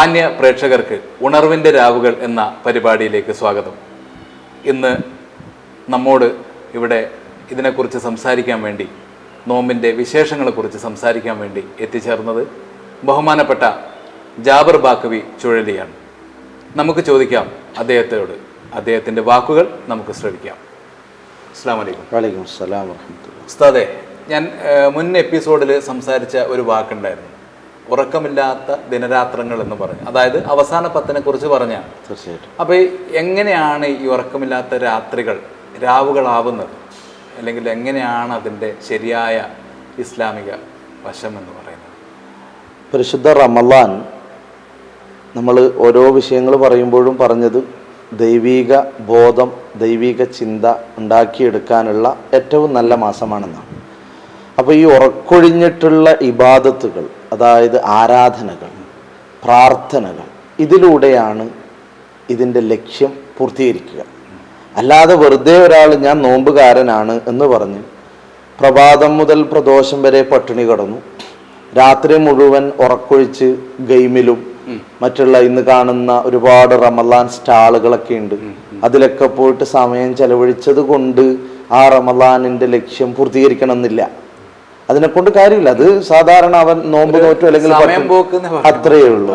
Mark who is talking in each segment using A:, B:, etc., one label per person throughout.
A: മാന്യ പ്രേക്ഷകർക്ക് ഉണർവിന്റെ രാവുകൾ എന്ന പരിപാടിയിലേക്ക് സ്വാഗതം. ഇന്ന് നമ്മോട് ഇവിടെ ഇതിനെക്കുറിച്ച് സംസാരിക്കാൻ വേണ്ടി നോമ്പിന്റെ വിശേഷങ്ങളെക്കുറിച്ച് സംസാരിക്കാൻ വേണ്ടി എത്തിച്ചേർന്നത് ബഹുമാനപ്പെട്ട ജാബർ ബാക്കവി ചുഴലിയാണ്. നമുക്ക് ചോദിക്കാം അദ്ദേഹത്തോട്. അദ്ദേഹത്തിന്റെ വാക്കുകൾ നമുക്ക് ശ്രവിക്കാം. അസ്സാം വലൈക്കും
B: വലൈക്കും അസ്സലാം
A: ഉസ്താദെ ഞാൻ മുൻ എപ്പിസോഡിൽ സംസാരിച്ച ഒരു വാക്കുണ്ടായിരുന്നു. ഉറക്കമില്ലാത്ത ദിനരാത്രങ്ങൾ എന്ന് പറഞ്ഞു. അതായത് അവസാന പത്തിനെ കുറിച്ച് പറഞ്ഞാണ്
B: തീർച്ചയായിട്ടും.
A: അപ്പോൾ എങ്ങനെയാണ് ഈ ഉറക്കമില്ലാത്ത രാത്രികൾ രാവുകളാവുന്നത്? അല്ലെങ്കിൽ എങ്ങനെയാണ് അതിന്റെ ശരിയായ ഇസ്ലാമിക വശം എന്ന് പറയുന്നത്?
B: പരിശുദ്ധ റമലാൻ നമ്മൾ ഓരോ വിഷയങ്ങൾ പറയുമ്പോഴും പറഞ്ഞത് ദൈവീക ബോധം ദൈവീക ചിന്ത ഉണ്ടാക്കിയെടുക്കാനുള്ള ഏറ്റവും നല്ല മാസമാണെന്നാണ്. അപ്പോൾ ഈ ഉറക്കൊഴിഞ്ഞിട്ടുള്ള ഇബാദത്തുകൾ അതായത് ആരാധനകൾ പ്രാർത്ഥനകൾ ഇതിലൂടെയാണ് ഇതിന്റെ ലക്ഷ്യം പൂർത്തീകരിക്കുക. അല്ലാതെ വെറുതെ ഒരാൾ ഞാൻ നോമ്പുകാരനാണ് എന്ന് പറഞ്ഞ് പ്രഭാതം മുതൽ പ്രദോഷം വരെ പട്ടിണി കടന്നു. രാത്രി മുഴുവൻ ഉറക്കൊഴിച്ച് ഗെയിമിലും മറ്റുള്ള ഇന്ന് കാണുന്ന ഒരുപാട് റമലാൻ സ്റ്റാളുകളൊക്കെ ഉണ്ട്. അതിലൊക്കെ പോയിട്ട് സമയം ചെലവഴിച്ചത് കൊണ്ട് ആ റമലാനിന്റെ ലക്ഷ്യം പൂർത്തീകരിക്കണം എന്നില്ല അതിനെ കൊണ്ട് കാര്യമില്ല. അത് സാധാരണ അവൻ നോമ്പ് നോറ്റു അല്ലെങ്കിൽ. അത്രയേ ഉള്ളൂ.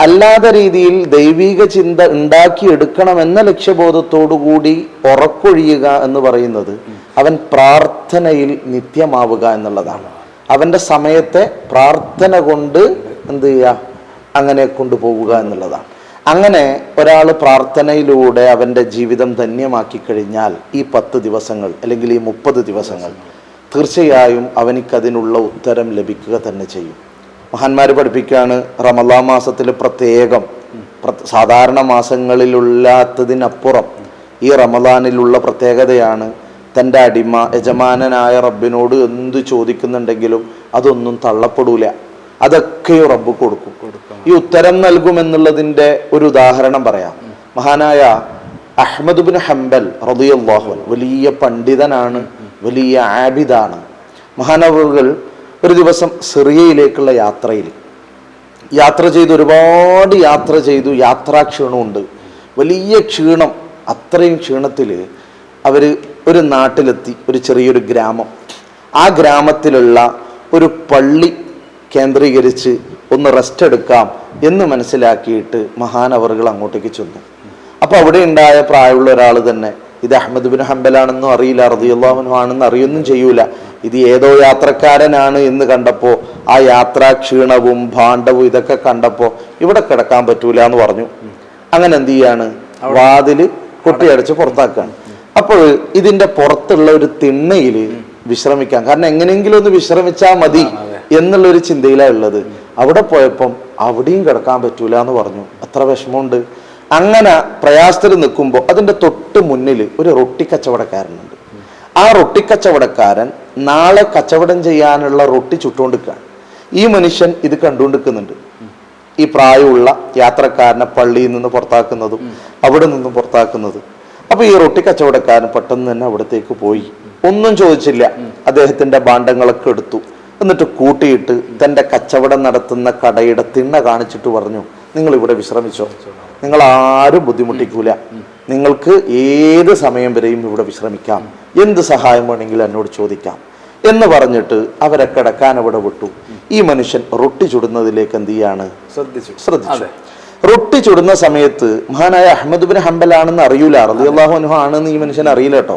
B: അല്ലാതെ രീതിയിൽ ദൈവിക ചിന്ത ഉണ്ടാക്കിയെടുക്കണം എന്ന ലക്ഷ്യബോധത്തോടു കൂടി ഉറക്കൊഴിയുക എന്ന് പറയുന്നത് അവൻ പ്രാർത്ഥനയിൽ നിത്യമാവുക എന്നുള്ളതാണ്. അവന്റെ സമയത്തെ പ്രാർത്ഥന കൊണ്ട് എന്ത് ചെയ്യുക? അങ്ങനെ കൊണ്ടുപോവുക എന്നുള്ളതാണ്. അങ്ങനെ ഒരാൾ പ്രാർത്ഥനയിലൂടെ അവന്റെ ജീവിതം ധന്യമാക്കി കഴിഞ്ഞാൽ ഈ പത്ത് ദിവസങ്ങൾ അല്ലെങ്കിൽ ഈ മുപ്പത് ദിവസങ്ങൾ തീർച്ചയായും അവനിക്കതിനുള്ള ഉത്തരം ലഭിക്കുക തന്നെ ചെയ്യും. മഹാന്മാർ പഠിപ്പിക്കുകയാണ് റമലാ മാസത്തിൽ പ്രത്യേകം. പ്ര- സാധാരണ മാസങ്ങളിലുള്ളാത്തതിനപ്പുറം ഈ റമദാനിലുള്ള പ്രത്യേകതയാണ് തന്റെ അടിമ യജമാനനായ റബ്ബിനോട് എന്ത് ചോദിക്കുന്നുണ്ടെങ്കിലും അതൊന്നും തള്ളപ്പെടൂല. അതൊക്കെ റബ്ബ് കൊടുക്കും. ഈ ഉത്തരം നൽകുമെന്നുള്ളതിന്റെ ഒരു ഉദാഹരണം പറയാം. മഹാനായ അഹമ്മദ് ബിൻ ഹംബൽ അൻഹു വലിയ പണ്ഡിതനാണ്. വലിയ ആബിദാണ്. മഹാനവറുകൾ ഒരു ദിവസം സിറിയയിലേക്കുള്ള യാത്രയിൽ യാത്ര ചെയ്ത് ഒരുപാട് യാത്ര ചെയ്തു യാത്രാ ക്ഷീണമുണ്ട്. വലിയ ക്ഷീണം അത്രയും ക്ഷീണത്തിൽ അവർ ഒരു നാട്ടിലെത്തി ഒരു ചെറിയൊരു ഗ്രാമം. ആ ഗ്രാമത്തിലുള്ള ഒരു പള്ളി കേന്ദ്രീകരിച്ച് ഒന്ന് റെസ്റ്റ് എടുക്കാം എന്ന് മനസ്സിലാക്കിയിട്ട് മഹാനവറുകൾ അങ്ങോട്ടേക്ക് ചെന്നു. അപ്പോൾ അവിടെ ഉണ്ടായ പ്രായമുള്ള ഒരാൾ തന്നെ ഇത് അഹമ്മദ് ബിൻ ഹംബലാണെന്നും അറിയില്ല റതിയുള്ളാഹുനു ആണെന്ന് അറിയൊന്നും ചെയ്യൂല. ഇത് ഏതോ യാത്രക്കാരനാണ് എന്ന് കണ്ടപ്പോൾ ആ യാത്രാ ക്ഷീണവും ഭാണ്ഡവും ഇതൊക്കെ കണ്ടപ്പോൾ ഇവിടെ കിടക്കാൻ പറ്റൂല എന്ന് പറഞ്ഞു. അങ്ങനെ എന്ത് ചെയ്യാണ്? വാതിൽ കൊട്ടിയടച്ച് പുറത്താക്കാണ്. അപ്പോൾ ഇതിന്റെ പുറത്തുള്ള ഒരു തിണ്ണയിൽ വിശ്രമിക്കാം. കാരണം എങ്ങനെയെങ്കിലും ഒന്ന് വിശ്രമിച്ചാൽ മതി എന്നുള്ള ഒരു ചിന്തയിലാണ് ഉള്ളത്. അവിടെ പോയപ്പം അവിടെയും കിടക്കാൻ പറ്റൂല എന്ന് പറഞ്ഞു. അത്ര വിഷമമുണ്ട്. അങ്ങനെ പ്രയാസത്തിൽ നിൽക്കുമ്പോൾ അതിന്റെ തൊട്ട് മുന്നിൽ ഒരു റൊട്ടി കച്ചവടക്കാരനുണ്ട്. ആ റൊട്ടി കച്ചവടക്കാരൻ നാളെ കച്ചവടം ചെയ്യാനുള്ള റൊട്ടി ചുട്ടുകൊണ്ടിരിക്കുകയാണ്. ഈ മനുഷ്യൻ ഇത് കണ്ടുകൊണ്ടിരിക്കുന്നുണ്ട്. ഈ പ്രായമുള്ള യാത്രക്കാരനെ പള്ളിയിൽ നിന്ന് പുറത്താക്കുന്നതും അവിടെ നിന്നും പുറത്താക്കുന്നതും. അപ്പൊ ഈ റൊട്ടി കച്ചവടക്കാരൻ പെട്ടെന്ന് തന്നെ അവിടത്തേക്ക് പോയി. ഒന്നും ചോദിച്ചില്ല. അദ്ദേഹത്തിന്റെ ഭാണ്ഡങ്ങളൊക്കെ എടുത്തു. എന്നിട്ട് കൂട്ടിയിട്ട് തന്റെ കച്ചവടം നടത്തുന്ന കടയുടെ തിണ്ണ കാണിച്ചിട്ട് പറഞ്ഞു നിങ്ങൾ ഇവിടെ വിശ്രമിച്ചോ? നിങ്ങൾ ആരും ബുദ്ധിമുട്ടിക്കൂല. നിങ്ങൾക്ക് ഏത് സമയം വരെയും ഇവിടെ വിശ്രമിക്കാം. എന്ത് സഹായം വേണമെങ്കിലും എന്നോട് ചോദിക്കാം. എന്ന് പറഞ്ഞിട്ട് അവരെ കിടക്കാൻ അവിടെ വിട്ടു. ഈ മനുഷ്യൻ റൊട്ടി ചുടുന്നതിലേക്ക് എന്ത് ചെയ്യാണ്?
A: ശ്രദ്ധിച്ചു.
B: ശ്രദ്ധിച്ചു. റൊട്ടി ചുടുന്ന സമയത്ത് മഹാനായ അഹമ്മദ് ബിൻ ഹംബൽ ആണെന്ന് അറിയൂല. റളിയല്ലാഹു അൻഹു ആണെന്ന് ഈ മനുഷ്യൻ അറിയില്ല കേട്ടോ.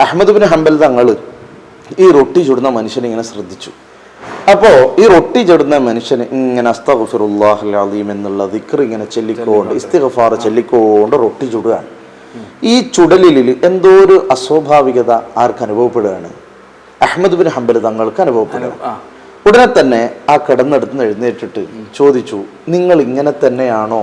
B: അഹമ്മദ് ബിൻ ഹംബൽ തങ്ങൾ ഈ റൊട്ടി ചുടുന്ന മനുഷ്യനെ ഇങ്ങനെ ശ്രദ്ധിച്ചു. അപ്പോ ഈ റൊട്ടി ചെടുന്ന മനുഷ്യന് ഇങ്ങനെ അസ്തഫിറുല്ലാഹുലീം എന്നുള്ള ദിക്കർ ഇങ്ങനെ ചെല്ലിക്കൊണ്ട് ഇസ്തിഗ്ഫാർ ചെല്ലിക്കൊണ്ട് റൊട്ടി ചുടുകയാണ്. ഈ ചുടലിൽ എന്തോ ഒരു അസ്വാഭാവികത ആർക്ക് അനുഭവപ്പെടുകയാണ്? അഹമ്മദ് ബിൻ ഹംബൽ തങ്ങൾക്ക്
A: അനുഭവപ്പെടുക
B: ഉടനെ തന്നെ ആ കിടന്നെടുത്ത് എഴുന്നേറ്റിട്ട് ചോദിച്ചു നിങ്ങൾ ഇങ്ങനെ തന്നെയാണോ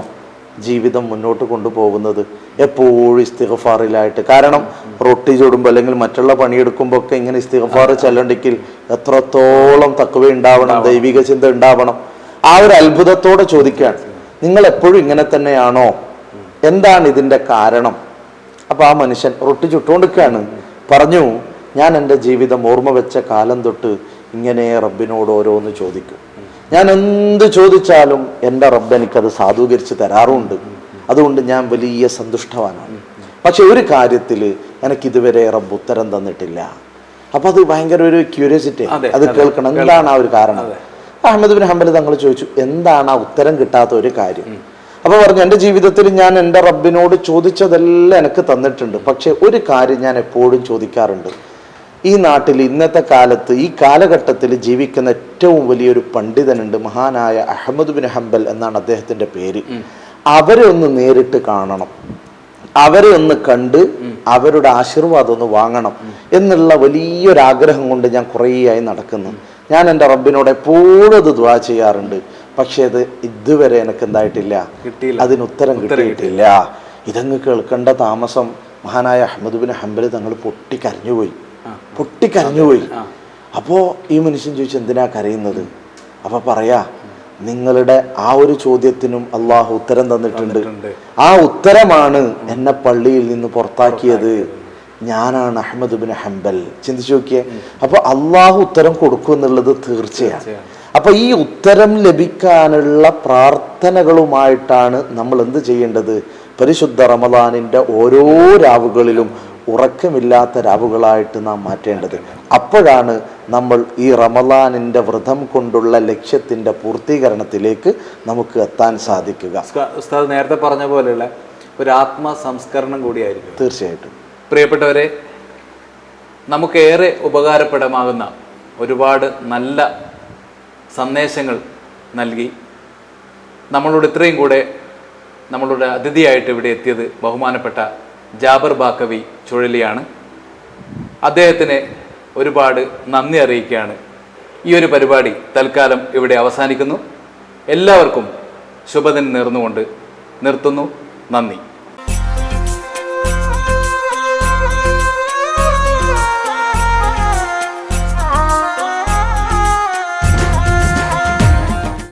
B: ജീവിതം മുന്നോട്ട് കൊണ്ടുപോകുന്നത്? എപ്പോഴും ഇസ്തിഗഫാറിലായിട്ട്. കാരണം റൊട്ടി ചുടുമ്പോൾ അല്ലെങ്കിൽ മറ്റുള്ള പണിയെടുക്കുമ്പോൾ ഒക്കെ ഇങ്ങനെ ഇസ്തിഗഫാർ ചെല്ലണ്ടെങ്കിൽ എത്രത്തോളം തക്കവ ഉണ്ടാവണം ദൈവിക ചിന്ത ഉണ്ടാവണം. ആ ഒരു അത്ഭുതത്തോടെ ചോദിക്കുകയാണ്. നിങ്ങൾ എപ്പോഴും ഇങ്ങനെ തന്നെയാണോ? എന്താണ് ഇതിന്റെ കാരണം? അപ്പൊ ആ മനുഷ്യൻ റൊട്ടി ചുട്ടുകൊണ്ടിരിക്കുകയാണ്. പറഞ്ഞു ഞാൻ എന്റെ ജീവിതം ഓർമ്മ വെച്ച കാലം തൊട്ട് ഇങ്ങനെ റബ്ബിനോട് ഓരോന്ന് ചോദിക്കും. ഞാൻ എന്ത് ചോദിച്ചാലും എന്റെ റബ്ബ് എനിക്കത് സാധൂകരിച്ച് തരാറുമുണ്ട് അതുകൊണ്ട് ഞാൻ വലിയ സന്തുഷ്ടവാനാണ്. പക്ഷെ ഒരു കാര്യത്തിൽ എനിക്കിതുവരെ റബ്ബ് ഉത്തരം തന്നിട്ടില്ല. അപ്പൊ അത് ഭയങ്കര ഒരു ക്യൂരിയോസിറ്റി
A: അത്
B: കേൾക്കണം. എന്താണ് ആ ഒരു കാരണം. അഹമ്മദ് ബിൻ ഹംബൽ തങ്ങൾ ചോദിച്ചു എന്താണ് ആ ഉത്തരം കിട്ടാത്ത ഒരു കാര്യം? അപ്പൊ പറഞ്ഞു എന്റെ ജീവിതത്തിൽ ഞാൻ എന്റെ റബ്ബിനോട് ചോദിച്ചതെല്ലാം എനിക്ക് തന്നിട്ടുണ്ട്. പക്ഷെ ഒരു കാര്യം ഞാൻ എപ്പോഴും ചോദിക്കാറുണ്ട്. ഈ നാട്ടിൽ ഇന്നത്തെ കാലത്ത് ഈ കാലഘട്ടത്തിൽ ജീവിക്കുന്ന ഏറ്റവും വലിയൊരു പണ്ഡിതനുണ്ട് മഹാനായ അഹമ്മദ് ബിൻ ഹംബൽ എന്നാണ് അദ്ദേഹത്തിന്റെ പേര്. അവരെ ഒന്ന് നേരിട്ട് കാണണം. അവരെ ഒന്ന് കണ്ട് അവരുടെ ആശീർവാദം ഒന്ന് വാങ്ങണം. എന്നുള്ള വലിയൊരാഗ്രഹം കൊണ്ട് ഞാൻ കുറേയായി നടക്കുന്നു. ഞാൻ എന്റെ റബ്ബിനോട് എപ്പോഴും അത് ദ്വാ ചെയ്യാറുണ്ട്. പക്ഷേ അത് ഇതുവരെ എനിക്ക് എന്തായിട്ടില്ല.
A: കിട്ടിയില്ല.
B: അതിന് ഉത്തരം കിട്ടിയിട്ടില്ല. ഇതങ്ങ് കേൾക്കേണ്ട താമസം മഹാനായ അഹമ്മദ് ബിൻ ഹംബൽ തങ്ങൾ പൊട്ടിക്കരഞ്ഞുപോയി. പൊട്ടിക്കരഞ്ഞുപോയി. അപ്പോൾ ഈ മനുഷ്യൻ ചോദിച്ചു എന്തിനാ കരയുന്നത്? അപ്പോൾ പറയാ നിങ്ങളുടെ ആ ഒരു ചോദ്യത്തിനും അള്ളാഹു ഉത്തരം തന്നിട്ടുണ്ട്. ആ ഉത്തരമാണ് എന്നെ പള്ളിയിൽ നിന്ന് പുറത്താക്കിയത്. ഞാനാണ് അഹമ്മദ് ബിൻ ഹംബൽ. ചിന്തിച്ചു നോക്കിയേ. അപ്പൊ അള്ളാഹു ഉത്തരം കൊടുക്കും എന്നുള്ളത് തീർച്ചയാണ്.
A: തീർച്ചയാണ്.
B: അപ്പൊ ഈ ഉത്തരം ലഭിക്കാനുള്ള പ്രാർത്ഥനകളുമായിട്ടാണ് നമ്മൾ എന്ത് ചെയ്യേണ്ടത്? പരിശുദ്ധ റമദാനിന്റെ ഓരോ രാവുകളിലും ഉറക്കമില്ലാത്ത രാവുകളായിട്ട് നാം മാറ്റേണ്ടത്. അപ്പോഴാണ് നമ്മൾ ഈ റമദാനിന്റെ വ്രതം കൊണ്ടുള്ള ലക്ഷ്യത്തിന്റെ പൂർത്തീകരണത്തിലേക്ക് നമുക്ക് എത്താൻ സാധിക്കുക.
A: ഉസ്താദ് നേരത്തെ പറഞ്ഞ പോലെയുള്ള ഒരു ആത്മ സംസ്കരണം കൂടിയായിരിക്കും.
B: തീർച്ചയായിട്ടും.
A: പ്രിയപ്പെട്ടവരെ നമുക്കേറെ ഉപകാരപ്രദമാകുന്ന ഒരുപാട് നല്ല സന്ദേശങ്ങൾ നൽകി നമ്മളോട് ഇത്രയും കൂടെ നമ്മളുടെ അതിഥിയായിട്ട് ഇവിടെ എത്തിയത് ബഹുമാനപ്പെട്ട ജാബർ ബാക്കവി ചുഴലിയാണ്. അദ്ദേഹത്തിന് ഒരുപാട് നന്ദി അറിയിക്കുകയാണ്. ഈ ഒരു പരിപാടി തൽക്കാലം ഇവിടെ അവസാനിക്കുന്നു. എല്ലാവർക്കും ശുഭദിനം നേർന്നുകൊണ്ട് നിർത്തുന്നു. നന്ദി.